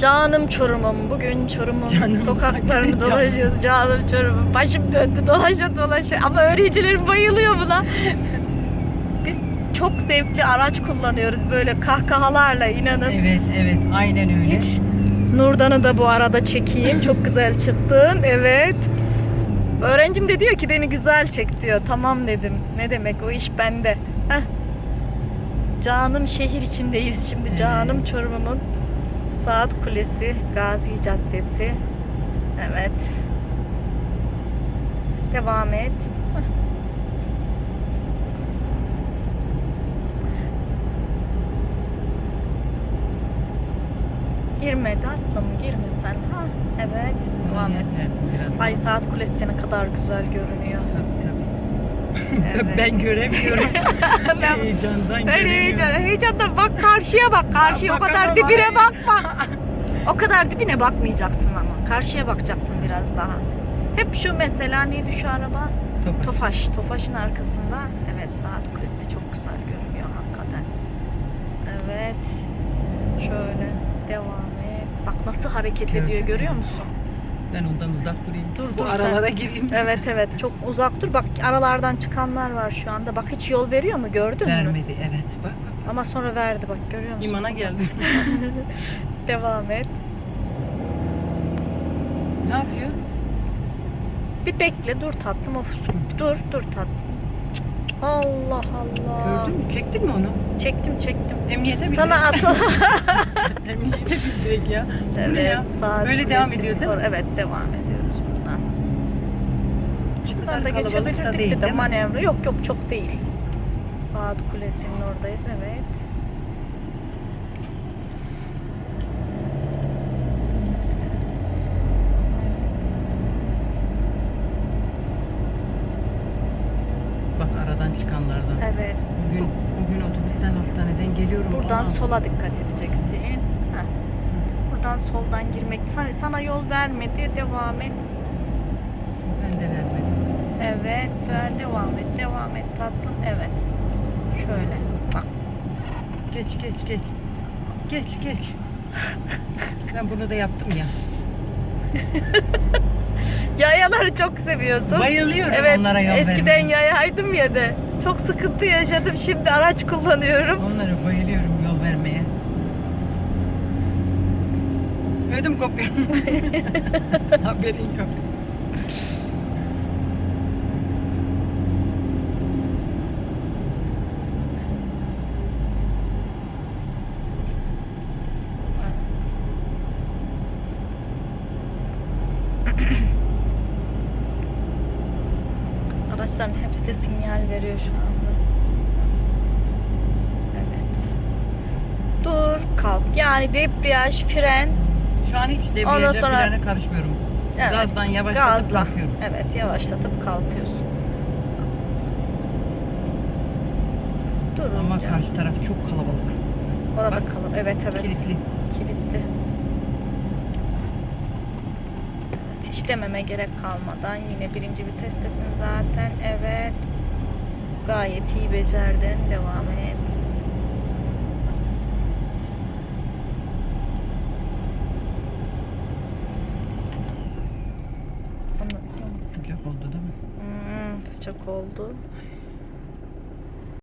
Canım Çorum'um. Bugün Çorum'un Canım. sokaklarını dolaşıyoruz. Canım Çorum'um. Başım döndü dolaşa dolaşa. Ama öğrencilerim bayılıyor buna. Biz çok zevkli araç kullanıyoruz böyle kahkahalarla inanın. Evet evet aynen öyle. Hiç Nurdan'ı da bu arada çekeyim. Çok güzel çıktın. Evet. Öğrencim de diyor ki beni güzel çek diyor. Tamam dedim. Ne demek o iş bende. Heh. Canım şehir içindeyiz şimdi. Canım Çorum'un Saat Kulesi, Gazi Caddesi. Evet. Devam et. Girmedi atlım girme sen. Ha evet devam et. Ay saat kulesi ne kadar güzel görünüyor. Tabii. Evet. ben göremiyorum. Ben- Heyecandan Sen heyecan, heyecandan bak karşıya bak karşıya o kadar dibine hayır. bakma. O kadar dibine bakmayacaksın ama. Karşıya bakacaksın biraz daha. Hep şu mesela neydi şu araba? Tofaş. Tofaş. Tofaş'ın arkasında. Evet saat kulesi çok güzel görünüyor hakikaten. Evet. Şöyle devam et. Bak nasıl hareket Gördüm, ediyor görüyor evet. musun? Ben ondan uzak durayım. Dur, Bu dur sen. aralara gireyim. Evet evet çok uzak dur. Bak aralardan çıkanlar var şu anda. Bak hiç yol veriyor mu gördün mü? Vermedi evet bak bak. Ama sonra verdi bak görüyor musun? İmana geldi. Devam et. ne yapıyor? Bir bekle dur tatlım of dur dur tatlım. Allah Allah. Gördün mü? Çektin mi onu? Çektim çektim. Emniyete mi? Sana at. Emniyete mi direkt ya? Bu ne evet ya? saat Böyle devam ediyor değil mi? Evet devam ediyoruz buradan. Şuradan da kalabalık da geçebilirdik değil, de, de değil mi? manevra. Yok yok çok değil. Saat kulesinin oradayız evet. Aradan çıkanlardan. Evet. Bugün bugün otobüsten hastaneden geliyorum. Buradan Aa, sola dikkat edeceksin. Heh. Buradan soldan girmek. Sana, sana yol vermedi. Devam et. Ben de vermedim. Evet. Ver. Devam et. Devam et tatlım. Evet. Şöyle. Bak. Geç geç geç. Geç geç. ben bunu da yaptım ya. Yayaları çok seviyorsun. Bayılıyorum Evet. onlara yol Eskiden vermeye. yayaydım ya de. Çok sıkıntı yaşadım. Şimdi araç kullanıyorum. Onlara bayılıyorum yol vermeye. Ödüm kopuyor. Haberin yok. Araçların hepsi de sinyal veriyor şu anda. Evet. Dur, kalk. Yani debriyaj, fren. Şu an hiç debriyaja sonra- frene karışmıyorum. Evet. Gazdan yavaşlatıp gazla. kalkıyorum. Evet, yavaşlatıp kalkıyorsun. Durun. Ama ya. karşı taraf çok kalabalık. Orada Bak, kalın. Evet, evet. Kilitli. Kilitli. Evet, hiç dememe gerek kalmadan yine birinci vitestesin zaten. Evet. Gayet iyi becerdin. Devam et. Sıcak oldu değil mi? Hmm, sıcak oldu.